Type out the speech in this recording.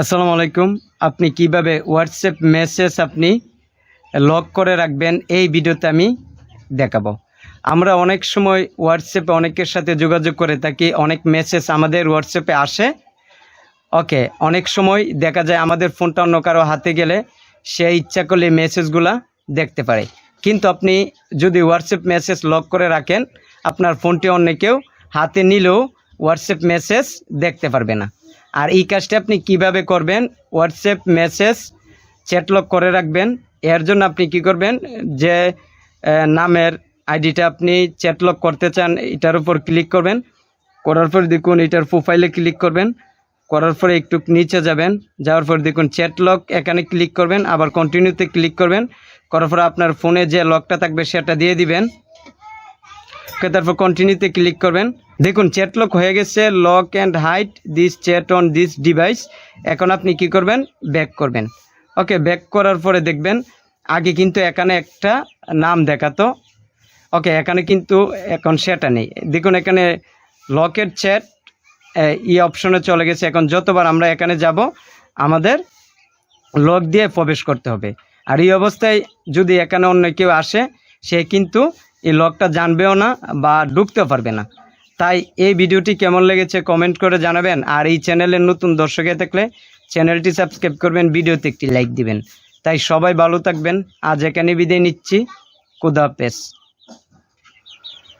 আসসালামু আলাইকুম। আপনি কীভাবে হোয়াটসঅ্যাপ মেসেজ আপনি লক করে রাখবেন এই ভিডিওতে আমি দেখাবো। আমরা অনেক সময় হোয়াটসঅ্যাপে অনেকের সাথে যোগাযোগ করে থাকি, অনেক মেসেজ আমাদের হোয়াটসঅ্যাপে আসে। ওকে অনেক সময় দেখা যায় আমাদের ফোনটা অন্য কারও হাতে গেলে সে ইচ্ছা করলে মেসেজগুলা দেখতে পারে। কিন্তু আপনি যদি হোয়াটসঅ্যাপ মেসেজ লক করে রাখেন, আপনার ফোনটি অন্য কেউ হাতে নিলেও হোয়াটসঅ্যাপ মেসেজ দেখতে পারবে না। আর এই কাজটা আপনি কীভাবে করবেন? হোয়াটসঅ্যাপ মেসেজ চ্যাটলক করে রাখবেন। এর জন্য আপনি কি করবেন? যে নামের আইডিটা আপনি চ্যাটলক করতে চান, এটার উপর ক্লিক করবেন। করার পর দেখুন, এটার প্রোফাইলে ক্লিক করবেন। করার পরে একটু নিচে যাবেন। যাওয়ার পর দেখুন চ্যাট লক এখানে ক্লিক করবেন। আবার কন্টিনিউতে ক্লিক করবেন। করার পরে আপনার ফোনে যে লকটা থাকবে, সেটা দিয়ে দিবেন। ওকে, তারপর কন্টিনিউতে ক্লিক করবেন। দেখুন চ্যাট লক হয়ে গেছে lock and hide this chat on this device এখন আপনি কি করবেন? ব্যাক করবেন। ওকে ব্যাক করার পরে দেখবেন, আগে কিন্তু এখানে একটা নাম দেখাতো। ওকে, এখানে কিন্তু এখন সেটা নেই। দেখুন, এখানে লকের চ্যাট ই অপশনে চলে গেছে। এখন যতবার আমরা এখানে যাব, আমাদের লক দিয়ে প্রবেশ করতে হবে। আর এই অবস্থায় যদি এখানে অন্য কেউ আসে, সে কিন্তু এই লকটা জানবেও না বা ঢুকতে পারবে না। তাই এই ভিডিওটি কেমন লেগেছে কমেন্ট করে জানাবেন। আর এই চ্যানেলের নতুন দর্শকে থাকলে চ্যানেলটি সাবস্ক্রাইব করবেন, ভিডিওতে একটি লাইক দিবেন। তাই সবাই ভালো থাকবেন। আজ এখানে বিদায় নিচ্ছি। খুদা হাফেজ।